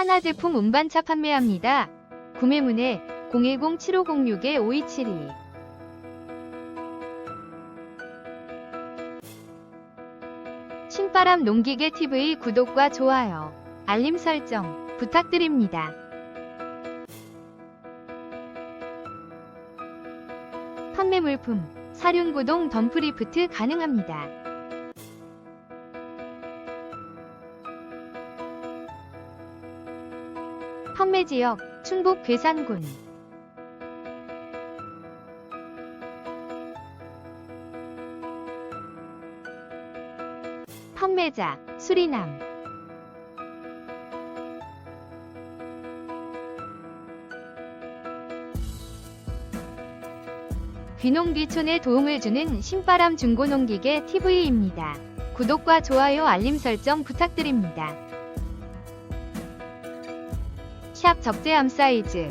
하나 제품 운반차 판매합니다. 구매문의 010-7506-5272 신바람 농기계 TV 구독과 좋아요, 알림 설정 부탁드립니다. 판매 물품 사륜구동 덤프리프트 가능합니다. 판매 지역 충북 괴산군 판매자 수리남 귀농귀촌에 도움을 주는 신바람 중고농기계 TV입니다. 구독과 좋아요 알림 설정 부탁드립니다. 샵 적재함 사이즈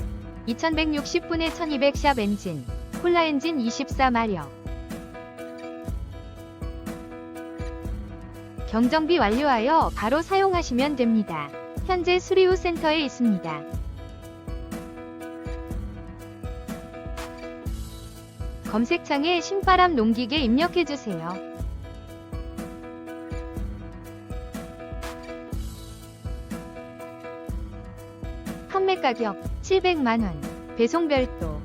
2160분의 1200 샵 엔진 콜라 엔진 24마력 경정비 완료하여 바로 사용하시면 됩니다. 현재 수리후 센터에 있습니다. 검색창에 신바람 농기계 입력해주세요. 판매 가격 700만원, 배송 별도.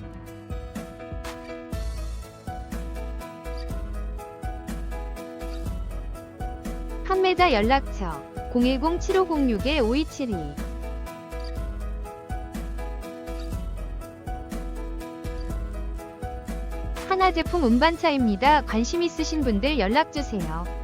판매자 연락처 010-7506-5272 하나 제품 운반차입니다. 관심 있으신 분들 연락주세요.